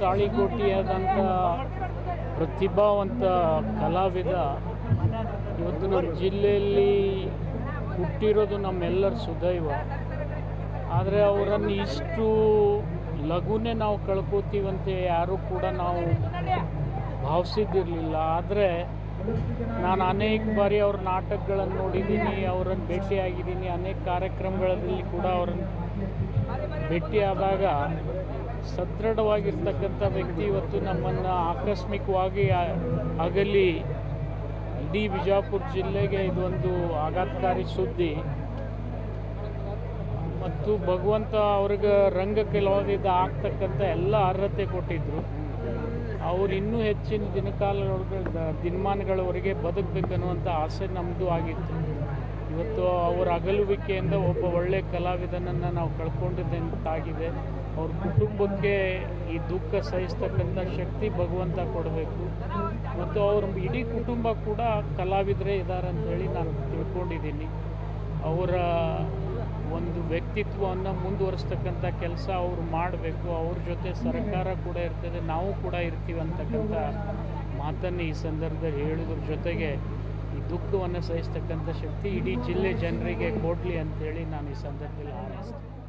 ತಾಳಿಕೋಟಿಯಾದಂಥ ಪ್ರತಿಭಾವಂತ ಕಲಾವಿದ ಇವತ್ತು ನಮ್ಮ ಜಿಲ್ಲೆಯಲ್ಲಿ ಹುಟ್ಟಿರೋದು ನಮ್ಮೆಲ್ಲರ ಸುದೈವ. ಆದರೆ ಅವರನ್ನು ಇಷ್ಟು ಲಘುನೇ ನಾವು ಕಳ್ಕೋತೀವಂತೆ ಯಾರೂ ಕೂಡ ನಾವು ಭಾವಿಸಿದ್ದಿರಲಿಲ್ಲ. ಆದರೆ ನಾನು ಅನೇಕ ಬಾರಿ ಅವ್ರ ನಾಟಕಗಳನ್ನು ನೋಡಿದ್ದೀನಿ, ಅವರನ್ನು ಭೇಟಿಯಾಗಿದ್ದೀನಿ, ಅನೇಕ ಕಾರ್ಯಕ್ರಮಗಳಲ್ಲಿ ಕೂಡ ಅವರನ್ನು ಭೇಟಿಯಾದಾಗ ಸದೃಢವಾಗಿರ್ತಕ್ಕಂಥ ವ್ಯಕ್ತಿ ಇವತ್ತು ನಮ್ಮನ್ನು ಆಕಸ್ಮಿಕವಾಗಿ ಅಗಲಿ ಇಡೀ ಬಿಜಾಪುರ ಜಿಲ್ಲೆಗೆ ಇದೊಂದು ಆಘಾತಕಾರಿ ಸುದ್ದಿ. ಮತ್ತು ಭಗವಂತ ಅವ್ರಿಗೆ ರಂಗ ಕೆಲವೊಂದಿದ್ದ ಆಗ್ತಕ್ಕಂಥ ಎಲ್ಲ ಅರ್ಹತೆ ಕೊಟ್ಟಿದ್ದರು ಅವ್ರು ಇನ್ನೂ ಹೆಚ್ಚಿನ ದಿನಕಾಲದೊಳಗೆ ದಿನಮಾನಗಳವರೆಗೆ ಬದುಕಬೇಕನ್ನುವಂಥ ಆಸೆ ನಮ್ಮದು ಆಗಿತ್ತು. ಇವತ್ತು ಅವರ ಅಗಲುವಿಕೆಯಿಂದ ಒಬ್ಬ ಒಳ್ಳೆ ಕಲಾವಿದನನ್ನು ನಾವು ಕಳ್ಕೊಂಡಿದ್ದಂತಾಗಿದೆ. ಅವ್ರ ಕುಟುಂಬಕ್ಕೆ ಈ ದುಃಖ ಸಹಿಸ್ತಕ್ಕಂಥ ಶಕ್ತಿ ಭಗವಂತ ಕೊಡಬೇಕು. ಮತ್ತು ಅವ್ರ ಇಡೀ ಕುಟುಂಬ ಕೂಡ ಕಲಾವಿದರೇ ಇದ್ದಾರೆ ಅಂತೇಳಿ ನಾನು ತಿಳ್ಕೊಂಡಿದ್ದೀನಿ. ಅವರ ಒಂದು ವ್ಯಕ್ತಿತ್ವವನ್ನು ಮುಂದುವರಿಸ್ತಕ್ಕಂಥ ಕೆಲಸ ಅವರು ಮಾಡಬೇಕು, ಅವ್ರ ಜೊತೆ ಸರ್ಕಾರ ಕೂಡ ಇರ್ತದೆ, ನಾವು ಕೂಡ ಇರ್ತೀವಿ ಅಂತಕ್ಕಂಥ ಮಾತನ್ನು ಈ ಸಂದರ್ಭದಲ್ಲಿ ಹೇಳೋದ್ರ. ಜೊತೆಗೆ ಈ ದುಃಖವನ್ನು ಸಹಿಸ್ತಕ್ಕಂಥ ಶಕ್ತಿ ಇಡೀ ಜಿಲ್ಲೆ ಜನರಿಗೆ ಕೊಡಲಿ ಅಂತೇಳಿ ನಾನು ಈ ಸಂದರ್ಭದಲ್ಲಿ ಹಾರೈಸ್ತೀನಿ.